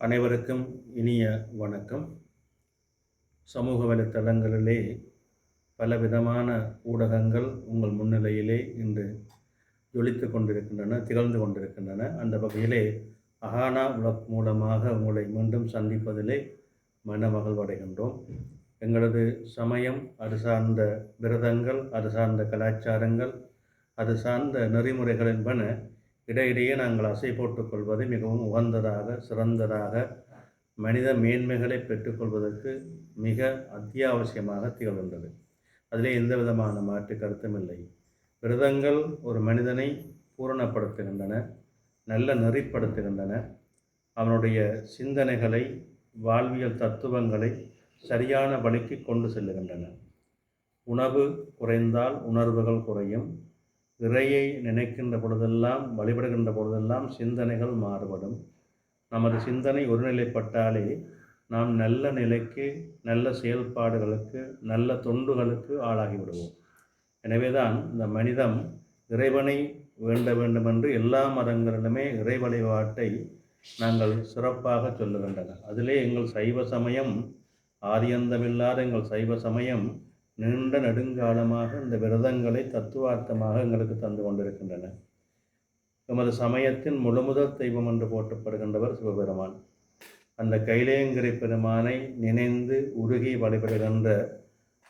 அனைவருக்கும் இனிய வணக்கம். சமூக வலைத்தளங்களிலே பலவிதமான ஊடகங்கள் உங்கள் முன்னிலையிலே இன்று ஜொலித்து கொண்டிருக்கின்றன திகழ்ந்து கொண்டிருக்கின்றன. அந்த வகையிலே அகானா உலக் மூலமாக உங்களை மீண்டும் சந்திப்பதிலே மனமகிழ்வடைகின்றோம். எங்களது சமயம் அது சார்ந்த விரதங்கள் அது சார்ந்த கலாச்சாரங்கள் அது சார்ந்த நெறிமுறைகள் என்பன இடையிடையே நாங்கள் அசை போட்டுக்கொள்வது மிகவும் உகந்ததாக சிறந்ததாக மனித மேன்மைகளை பெற்றுக்கொள்வதற்கு மிக அத்தியாவசியமாக திகழ்கின்றது. அதிலே எந்த விதமான மாற்று கருத்தும் இல்லை. விரதங்கள் ஒரு மனிதனை பூரணப்படுத்துகின்றன நல்ல நெறிப்படுத்துகின்றன. அவனுடைய சிந்தனைகளை வாழ்வியல் தத்துவங்களை சரியான வழிக்கு கொண்டு செல்லுகின்றன. உணவு குறைந்தால் உணர்வுகள் குறையும். இறையை நினைக்கின்ற பொழுதெல்லாம் வழிபடுகின்ற பொழுதெல்லாம் சிந்தனைகள் மாறுபடும். நமது சிந்தனை ஒருநிலைப்பட்டாலே நாம் நல்ல நிலைக்கு நல்ல செயல்பாடுகளுக்கு நல்ல தொண்டுகளுக்கு ஆளாகி விடுவோம் எனவேதான் இந்த மனிதம் இறைவனை வேண்ட வேண்டும் என்று எல்லா மதங்களிலுமே இறை வழிபாட்டை நாங்கள் சிறப்பாக சொல்லுகின்றன அதிலே எங்கள் சைவ சமயம் ஆரியந்தமில்லாத எங்கள் சைவ சமயம் நீண்ட நெடுங்காலமாக இந்த விரதங்களை தத்துவார்த்தமாக எங்களுக்கு தந்து கொண்டிருக்கின்றன. எமது சமயத்தின் முழுமுதல் தெய்வம் என்று போற்றப்படுகின்றவர் சிவபெருமான். அந்த கைலேயங்கிரி பெருமானை நினைந்து உருகி வழிபடுகின்ற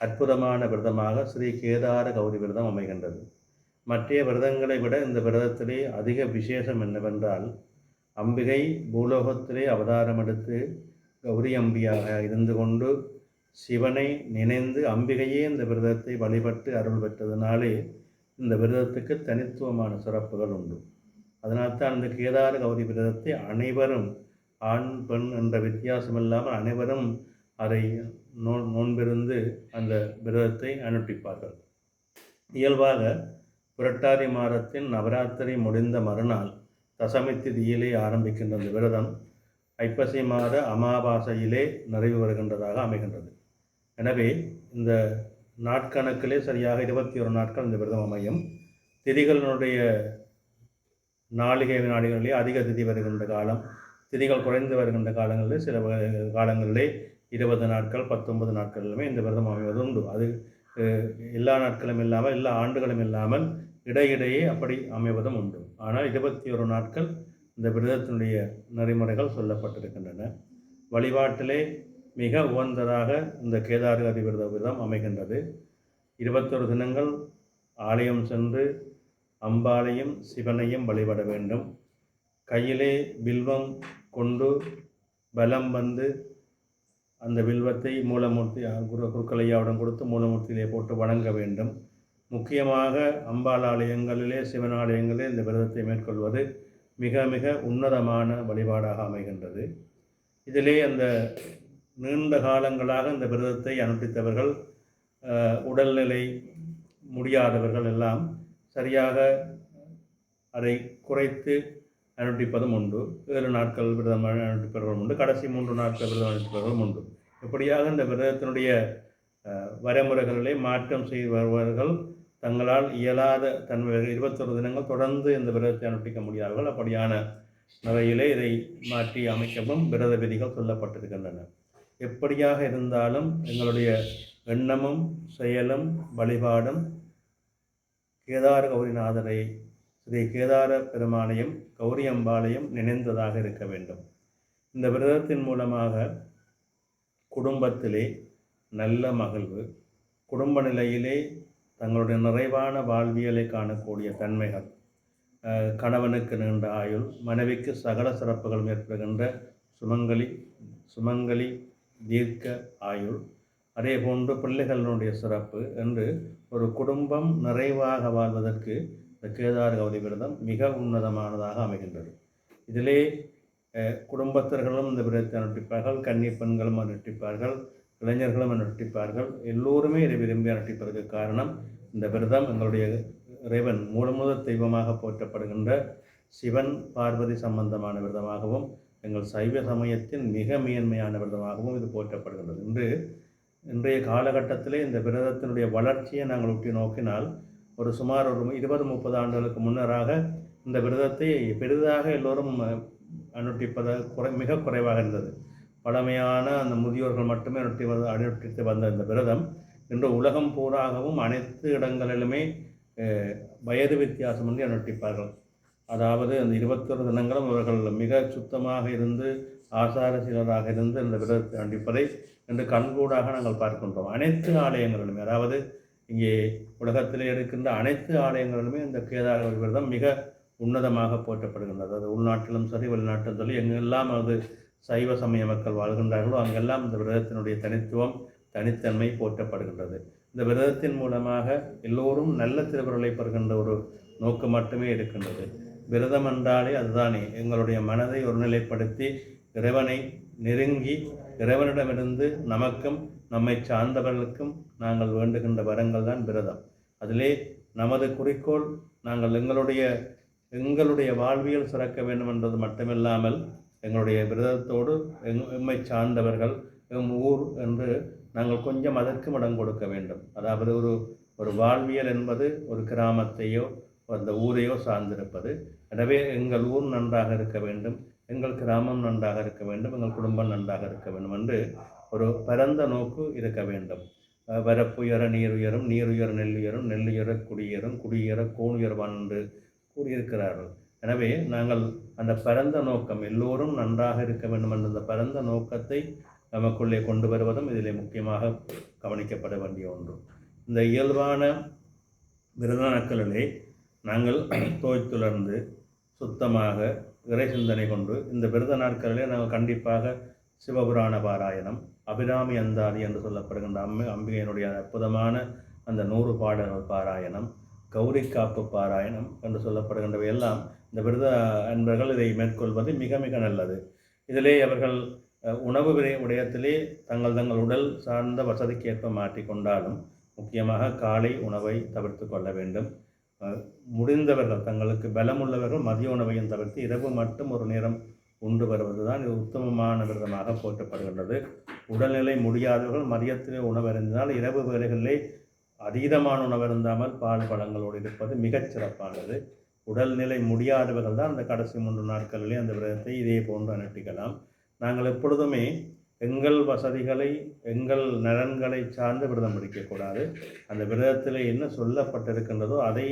அற்புதமான விரதமாக ஸ்ரீ கேதார கௌரி விரதம் அமைகின்றது. மற்ற விரதங்களை விட இந்த விரதத்திலே அதிக விசேஷம் என்னவென்றால் அம்பிகை பூலோகத்திலே அவதாரம் எடுத்து கௌரி அம்பியாக இருந்து கொண்டு சிவனை நினைந்து அம்பிகையே இந்த விரதத்தை வழிபட்டு அருள் பெற்றதுனாலே இந்த விரதத்துக்கு தனித்துவமான சிறப்புகள் உண்டு. அதனால்தான் இந்த கேதார கௌரி விரதத்தை அனைவரும் ஆண் பெண் என்ற வித்தியாசம் இல்லாமல் அனைவரும் அதை நோ நோன்பிருந்து அந்த விரதத்தை அனுட்டிப்பார்கள். இயல்பாக புரட்டாதி மாதத்தின் நவராத்திரி முடிந்த மறுநாள் தசமி திதியிலே ஆரம்பிக்கின்ற இந்த விரதம் ஐப்பசி மாத அமாவாசையிலே நிறைவு வருகின்றதாக அமைகின்றது. எனவே இந்த நாட்கணக்கிலே சரியாக இருபத்தி ஒரு நாட்கள் இந்த விரதம் அமையும். திதிகளினுடைய நாளிகை நாளிகளிலே அதிக திதி வருகின்ற காலம் திதிகள் குறைந்து வருகின்ற காலங்களில் சில காலங்களிலே இருபது நாட்கள் பத்தொன்பது நாட்களிலுமே இந்த விரதம் அமைவது உண்டு அது எல்லா நாட்களும் இல்லாமல் எல்லா ஆண்டுகளும் இல்லாமல் இடையிடையே அப்படி அமைவதும் உண்டு. ஆனால் இருபத்தி ஒரு நாட்கள் இந்த விரதத்தினுடைய நெறிமுறைகள் சொல்லப்பட்டிருக்கின்றன. வழிபாட்டிலே மிக உகந்ததாக இந்த கேதாரகதி விரத விரதம் அமைகின்றது. இருபத்தொரு தினங்கள் ஆலயம் சென்று அம்பாளையும் சிவனையும் வழிபட வேண்டும். கையிலே பில்வம் கொண்டு பலம் வந்து அந்த வில்வத்தை மூலமூர்த்தி குரு கொடுத்து மூலமூர்த்தியிலே போட்டு வணங்க வேண்டும். முக்கியமாக அம்பாள் ஆலயங்களிலே சிவன் ஆலயங்களிலே இந்த விரதத்தை மேற்கொள்வது மிக மிக உன்னதமான வழிபாடாக அமைகின்றது. இதிலே அந்த நீண்ட காலங்களாக இந்த விரதத்தை அனுஷ்டித்தவர்கள் உடல்நிலை முடியாதவர்கள் எல்லாம் சரியாக அதை குறைத்து அனுஷ்டிப்பதும் உண்டு. ஏழு நாட்கள் விரதம் அனுட்டிப்பவர்களும் உண்டு. கடைசி மூன்று நாட்கள் விரதம் அனுஷ்டிப்பவர்களும் உண்டு. இப்படியாக இந்த விரதத்தினுடைய வரைமுறைகளிலே மாற்றம் செய்பவர்கள் தங்களால் இயலாத தன்மை இருபத்தொரு தினங்கள் தொடர்ந்து இந்த விரதத்தை அனுப்பிக்க முடியாதவர்கள் அப்படியான வகையிலே இதை மாற்றி அமைக்கவும் விரத விதிகள் சொல்லப்பட்டிருக்கின்றன. எப்படியாக இருந்தாலும் எங்களுடைய எண்ணமும் செயலும் வழிபாடும் கேதார கௌரிநாதரை ஸ்ரீ கேதார பெருமானையும் கௌரி அம்பாளையும் நினைந்ததாக இருக்க வேண்டும். இந்த விரதத்தின் மூலமாக குடும்பத்திலே நல்ல மகிழ்வு குடும்ப நிலையிலே தங்களுடைய நிறைவான வாழ்வியலை காணக்கூடிய தன்மைகள் கணவனுக்கு நீண்ட ஆயுள் மனைவிக்கு சகல சிறப்புகள் ஏற்படுகின்ற சுமங்கலி சுமங்கலி தீர்க்க ஆயுள். அதே போன்று பிள்ளைகளினுடைய சிறப்பு என்று ஒரு குடும்பம் நிறைவாக வாழ்வதற்கு இந்த கேதார கௌரி விரதம் மிக உன்னதமானதாக அமைகின்றது. இதிலே குடும்பத்தர்களும் இந்த விரதத்தை அனுட்டிப்பார்கள் கன்னி பெண்களும் அனுஷ்டிப்பார்கள் இளைஞர்களும் அனுஷ்டிப்பார்கள் எல்லோருமே இதை விரும்பி அனுஷ்டிப்பதற்கு காரணம் இந்த விரதம் எங்களுடைய இறைவன். மூலமுத தெய்வமாக போற்றப்படுகின்ற சிவன் பார்வதி சம்பந்தமான விரதமாகவும் எங்கள் சைவ சமயத்தின் மிக மேன்மையான விரதமாகவும் இது போற்றப்படுகின்றது. இன்று இன்றைய காலகட்டத்திலே இந்த விரதத்தினுடைய வளர்ச்சியை நாங்கள் ஒட்டி நோக்கினால் ஒரு சுமார் ஒரு இருபது முப்பது ஆண்டுகளுக்கு முன்னராக இந்த விரதத்தை பெரிதாக எல்லோரும் அனுட்டிப்பது குறை மிக குறைவாக இருந்தது. பழமையான அந்த முதியோர்கள் மட்டுமே அனுட்டி அனுட்டித்து வந்த இந்த விரதம் இன்று உலகம் பூராகவும் அனைத்து இடங்களிலுமே வயது வயது வித்தியாசமின்றி அனுட்டிப்பார்கள். அதாவது அந்த இருபத்தொரு தினங்களும் அவர்கள் மிக சுத்தமாக இருந்து ஆசாரசீலராக இருந்து இந்த விரதத்தை அண்டிப்பதை என்று கண்கூடாக நாங்கள் பார்க்கின்றோம். அனைத்து ஆலயங்களிலுமே அதாவது இங்கே உலகத்திலே இருக்கின்ற அனைத்து ஆலயங்களிலுமே இந்த கேதார விரதம் மிக உன்னதமாக போற்றப்படுகின்றது. அது உள்நாட்டிலும் சரி வெளிநாட்டிலும் சரி எங்கெல்லாம் அது சைவ சமய மக்கள் வாழ்கின்றார்களோ அங்கெல்லாம் இந்த விரதத்தினுடைய தனித்துவம் தனித்தன்மை போற்றப்படுகின்றது. இந்த விரதத்தின் மூலமாக எல்லோரும் நல்ல திருவுருளை பெறுகின்ற ஒரு நோக்கு மட்டுமே இருக்கின்றது. விரதம் என்றாலே அதுதானே. எங்களுடைய மனதை ஒருநிலைப்படுத்தி இறைவனை நெருங்கி இறைவனிடமிருந்து நமக்கும் நம்மை சார்ந்தவர்களுக்கும் நாங்கள் வேண்டுகின்ற வரங்கள் தான் விரதம். அதிலே நமது குறிக்கோள் நாங்கள் எங்களுடைய எங்களுடைய வாழ்வியல் சிறக்க வேண்டும் என்பது மட்டுமில்லாமல் எங்களுடைய விரதத்தோடு எங் எம்மை சார்ந்தவர்கள் எம் ஊர் என்று நாங்கள் கொஞ்சம் அதற்கும் இடம் கொடுக்க வேண்டும். அதாவது ஒரு ஒரு வாழ்வியல் என்பது ஒரு கிராமத்தையோ அந்த ஊரையோ சார்ந்திருப்பது. எனவே எங்கள் ஊர் நன்றாக இருக்க வேண்டும் எங்கள் கிராமம் நன்றாக இருக்க வேண்டும் எங்கள் குடும்பம் நன்றாக இருக்க வேண்டும் என்று ஒரு பரந்த நோக்கு இருக்க வேண்டும். வரப்புயர நீர் உயரும் நீர் உயர நெல் உயரும் நெல் உயர குடியேறும் குடியேற கோணுயர்வான் என்று கூறியிருக்கிறார்கள். எனவே நாங்கள் அந்த பரந்த நோக்கம் எல்லோரும் நன்றாக இருக்க வேண்டும் என்ற அந்த பரந்த நோக்கத்தை நமக்குள்ளே கொண்டு வருவதும் இதிலே முக்கியமாக கவனிக்கப்பட வேண்டிய ஒன்று. இந்த இயல்பான விரத நாங்கள் தோய்த்துலர்ந்து சுத்தமாக இறை சிந்தனை கொண்டு இந்த விரத நாட்களிலே நாங்கள் கண்டிப்பாக சிவபுராண பாராயணம் அபிராமி அந்தாதி என்று சொல்லப்படுகின்ற அம்மை அம்பிகையினுடைய அற்புதமான அந்த நூறு பாடல்கள் பாராயணம் கௌரி காப்பு பாராயணம் என்று சொல்லப்படுகின்றவை எல்லாம் இந்த விரத அன்பர்கள் இதை மேற்கொள்வது மிக மிக நல்லது. இதிலே அவர்கள் உணவு விடய- விடயத்திலே தங்கள் தங்கள் உடல் சார்ந்த வசதிக்கேற்ப மாற்றிக்கொண்டாலும் முக்கியமாக காலை உணவை தவிர்த்து கொள்ள வேண்டும். முடிந்தவர்கள் தங்களுக்கு பலமுள்ளவர்கள் மதிய உணவையும் தவிர்த்து இரவு மட்டும் ஒரு நேரம் உண்டு வருவது தான் இது உத்தமமான விரதமாக போற்றப்படுகின்றது. உடல்நிலை முடியாதவர்கள் மதியத்திலே உணவு இரவு வேலைகளிலே அதீதமான உணவருந்தாமல் பால் பழங்களோடு இருப்பது மிகச் சிறப்பானது. உடல்நிலை முடியாதவர்கள் தான் அந்த கடைசி மூன்று நாட்களிலே அந்த விரதத்தை இதே போன்று அனுப்பிக்கலாம் நாங்கள் எப்பொழுதுமே எங்கள் வசதிகளை எங்கள் நலன்களை சார்ந்து விரதம் பிடிக்கக்கூடாது. அந்த விரதத்தில் என்ன சொல்லப்பட்டிருக்கின்றதோ அதை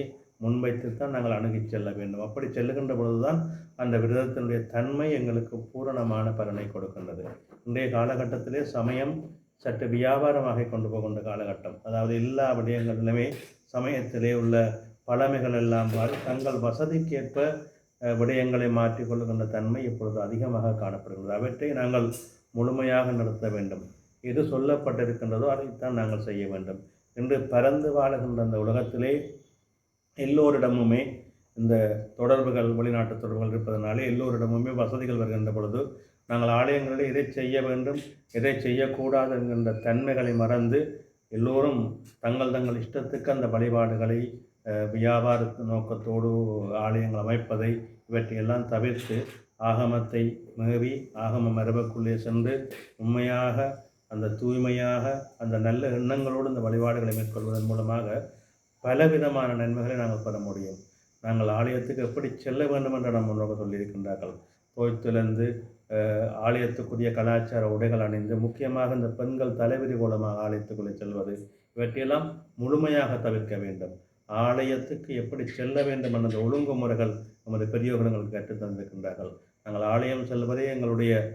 முன்வைத்து தான் நாங்கள் அணுகிச் செல்ல வேண்டும். அப்படி செல்லுகின்ற பொழுதுதான் அந்த விரதத்தினுடைய தன்மை எங்களுக்கு பூரணமான பலனை கொடுக்கின்றது. இன்றைய காலகட்டத்திலே சமயம் சற்று வியாபாரமாக கொண்டு போகின்ற காலகட்டம். அதாவது எல்லா விடயங்களிலுமே சமயத்திலே உள்ள பழமைகள் எல்லாம் தங்கள் வசதிக்கேற்ப விடயங்களை மாற்றிக்கொள்ளுகின்ற தன்மை இப்பொழுது அதிகமாக காணப்படுகிறது அவற்றை நாங்கள் முழுமையாக நடத்த வேண்டும். எது சொல்லப்பட்டிருக்கின்றதோ அதைத்தான் நாங்கள் செய்ய வேண்டும். இன்று பறந்து வாழுகின்ற அந்த உலகத்திலே எல்லோரிடமுமே இந்த தொடர்புகள் வெளிநாட்டு தொடர்புகள் இருப்பதனாலே எல்லோரிடமுமே வசதிகள் வருகின்ற பொழுது நாங்கள் ஆலயங்களில் இதை செய்ய வேண்டும் இதை செய்யக்கூடாது என்கின்ற தன்மைகளை மறந்து எல்லோரும் தங்கள் தங்கள் இஷ்டத்துக்கு அந்த வழிபாடுகளை அஹ், வியாபார நோக்கத்தோடு ஆலயங்கள் அமைப்பதை இவற்றையெல்லாம் தவிர்த்து ஆகமத்தை மீறி ஆகம மரபுக்குள்ளே சென்று உண்மையாக அந்த தூய்மையாக அந்த நல்ல எண்ணங்களோடு இந்த வழிபாடுகளை மேற்கொள்வதன் மூலமாக பலவிதமான நன்மைகளை நாங்கள் பெற முடியும். நாங்கள் ஆலயத்துக்கு எப்படி செல்ல வேண்டும் என்று நம் முன்னோக்க சொல்லியிருக்கின்றார்கள். தோய்த்துலேருந்து ஆலயத்துக்குரிய கலாச்சார உடைகள் அணிந்து முக்கியமாக இந்த பெண்கள் தலைவிரி கோலமாக ஆலயத்துக்குள்ளே செல்வது இவற்றையெல்லாம் முழுமையாக தவிர்க்க வேண்டும். ஆலயத்துக்கு எப்படி செல்ல வேண்டும் என்ற ஒழுங்குமுறைகள் நமது பெரியோர்கள் எங்களுக்கு கற்றுத் நாங்கள் ஆலயம் செல்வதே எங்களுடைய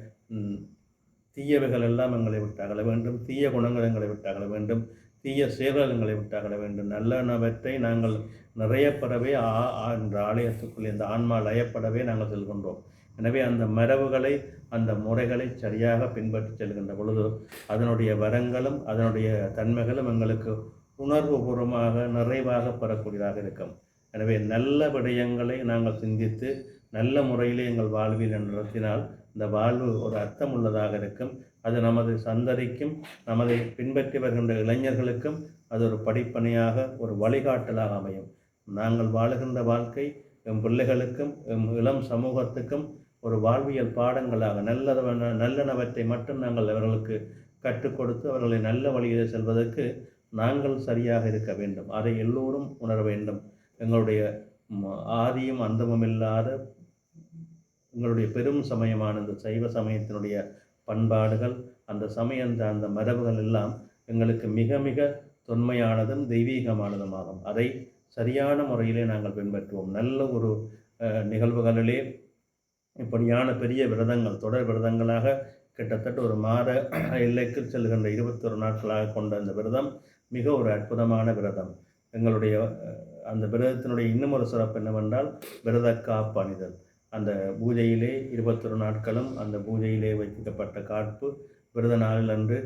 தீயவைகள் எல்லாம் எங்களை விட்டாகல வேண்டும். தீய குணங்கள் எங்களை விட்டாகல வேண்டும். தீய செயல்கள் எங்களை விட்டாகல அகல வேண்டும். நல்லனவற்றை நாங்கள் நிறைய பெறவே ஆ- ஆ- இந்த ஆலயத்துக்குள் இந்த ஆன்மா லயப்படவே நாங்கள் செல்கின்றோம். எனவே அந்த மரபுகளை அந்த முறைகளை சரியாக பின்பற்றி செல்கின்ற பொழுது அதனுடைய வரங்களும் அதனுடைய தன்மைகளும் எங்களுக்கு உணர்வுபூர்வமாக நிறைவாக பெறக்கூடியதாக இருக்கும். எனவே நல்ல விடயங்களை நாங்கள் சிந்தித்து நல்ல முறையிலே எங்கள் வாழ்வில் நடத்தினால் இந்த வாழ்வு ஒரு அர்த்தம் உள்ளதாக இருக்கும். அது நமது சந்ததிக்கும் நமதை பின்பற்றி வருகின்ற இளைஞர்களுக்கும் அது ஒரு படிப்பனையாக ஒரு வழிகாட்டலாக அமையும். நாங்கள் வாழுகின்ற வாழ்க்கை எம் பிள்ளைகளுக்கும் எம் இளம் சமூகத்துக்கும் ஒரு வாழ்வியல் பாடங்களாக நல்லதவன நல்லனவற்றை மட்டும் நாங்கள் அவர்களுக்கு கற்றுக் கொடுத்து அவர்களை நல்ல வழியில் செல்வதற்கு நாங்கள் சரியாக இருக்க வேண்டும். அதை எல்லோரும் உணர வேண்டும். எங்களுடைய ஆதியும் அந்தமும் இல்லாத எங்களுடைய பெரும் சமயமான இந்த சைவ சமயத்தினுடைய பண்பாடுகள் அந்த சமயம் அந்த மரபுகள் எல்லாம் எங்களுக்கு மிக மிக தொன்மையானதும் தெய்வீகமானதுமாகும். அதை சரியான முறையிலே நாங்கள் பின்பற்றுவோம். நல்ல ஒரு நிகழ்வுகளிலே இப்படியான பெரிய விரதங்கள் தொடர் விரதங்களாக கிட்டத்தட்ட ஒரு மாத எல்லைக்கு செல்கின்ற இருபத்தொரு நாட்களாக கொண்ட அந்த விரதம் மிக ஒரு அற்புதமான விரதம். எங்களுடைய அந்த விரதத்தினுடைய இன்னும் ஒரு சிறப்பு என்னவென்றால் விரத காப்பணிதல் அந்த பூஜையிலே இருபத்தொரு நாட்களும் அந்த பூஜையிலே வைக்கப்பட்ட காப்பு விரத நாளில் அன்று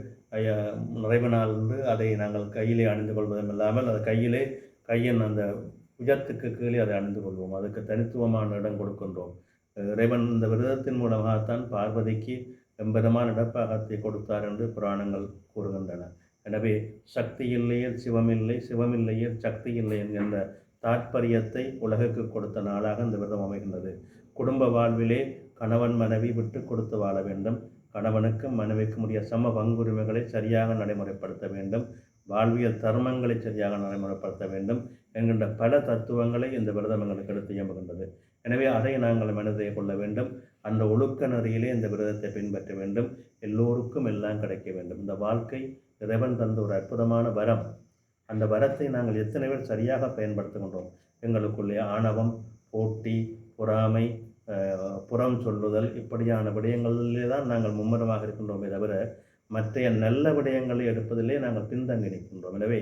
நிறைவு நாள் அதை நாங்கள் கையிலே அணிந்து கொள்வதும் இல்லாமல் அது கையிலே கையின் அந்த உஜத்துக்கு கீழே அதை அணிந்து கொள்வோம். அதுக்கு தனித்துவமான இடம் கொடுக்கின்றோம். இறைவன் இந்த விரதத்தின் மூலமாகத்தான் பார்வதிக்கு எம்பெருமான இடப்பாகத்தை கொடுத்தார் என்று புராணங்கள் கூறுகின்றன. எனவே சக்தி இல்லையே சிவமில்லை சிவமில்லையே சக்தி இல்லை என்கின்ற தாற்பயத்தை உலகுக்கு கொடுத்த நாளாக இந்த விரதம் அமைகின்றது. குடும்ப வாழ்விலே கணவன் மனைவி விட்டு கொடுத்து வாழ வேண்டும். கணவனுக்கும் மனைவிக்கும் உரிய சம பங்குரிமைகளை சரியாக நடைமுறைப்படுத்த வேண்டும். வாழ்வியல் தர்மங்களை சரியாக நடைமுறைப்படுத்த வேண்டும் என்கின்ற பல தத்துவங்களை இந்த விரதம் எங்களுக்கு எடுத்து இயம்புகின்றது. எனவே அதை நாங்கள் மனதை கொள்ள வேண்டும். அந்த ஒழுக்க நெறியிலே இந்த விரதத்தை பின்பற்ற வேண்டும். எல்லோருக்கும் எல்லாம் கிடைக்க வேண்டும். இந்த வாழ்க்கை இறைவன் தந்த ஒரு அற்புதமான வரம். அந்த வரத்தை நாங்கள் எத்தனை பேர் சரியாக பயன்படுத்துகின்றோம்? எங்களுக்குள்ளே ஆணவம் போட்டி பொறாமை புறம் சொல்லுதல் இப்படியான விடயங்களிலே தான் நாங்கள் மும்முரமாக இருக்கின்றோமே தவிர மற்ற நல்ல விடயங்களை எடுப்பதிலே நாங்கள் பின்தங்கி நிற்கின்றோம். எனவே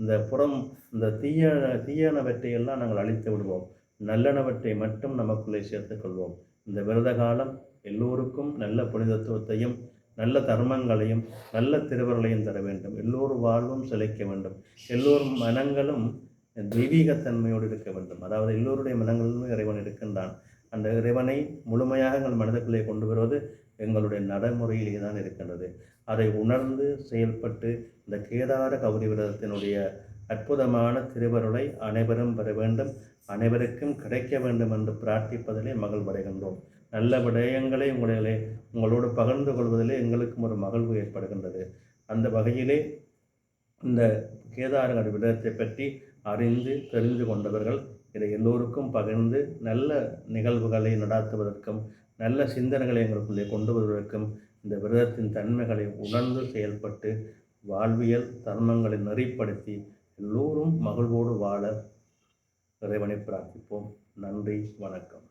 இந்த புறம் இந்த தீய தீயனவற்றையெல்லாம் நாங்கள் அழித்து விடுவோம். நல்லனவற்றை மட்டும் நமக்குள்ளே சேர்த்துக்கொள்வோம் இந்த விரத காலம் எல்லோருக்கும் நல்ல புனிதத்துவத்தையும் நல்ல தர்மங்களையும் நல்ல திருவர்களையும் தர வேண்டும். எல்லோரும் வாழ்வும் சிலைக்க வேண்டும். எல்லோரும் மனங்களும் தெய்வீகத்தன்மையோடு இருக்க வேண்டும். அதாவது எல்லோருடைய மனங்களிலும் இறைவன் இருக்கின்றான். அந்த இறைவனை முழுமையாக எங்கள் மனதுக்குள்ளே கொண்டு வருவது எங்களுடைய நடைமுறையிலே தான் இருக்கின்றது. அதை உணர்ந்து செயல்பட்டு இந்த கேதார கௌரி விரதத்தினுடைய அற்புதமான திருவருளை அனைவரும் பெற வேண்டும். அனைவருக்கும் கிடைக்க வேண்டும் என்று பிரார்த்திப்பதிலே மகள் வருகின்றோம் நல்ல விடயங்களை உங்களிலே உங்களோடு பகிர்ந்து கொள்வதிலே எங்களுக்கும் ஒரு மகிழ்வு ஏற்படுகின்றது. அந்த வகையிலே இந்த கேதாரகர் விடயத்தை பற்றி அறிந்து தெரிந்து கொண்டவர்கள் இதை எல்லோருக்கும் பகிர்ந்து நல்ல நிகழ்வுகளை நடாத்துவதற்கும் நல்ல சிந்தனைகளை எங்களுக்குள்ளே கொண்டு வருவதற்கும் இந்த விரதத்தின் தன்மைகளை உணர்ந்து செயல்பட்டு வாழ்வியல் தர்மங்களை நெறிப்படுத்தி எல்லோரும் மகிழ்வோடு வாழ இறைவனை பிரார்த்திப்போம். நன்றி வணக்கம்.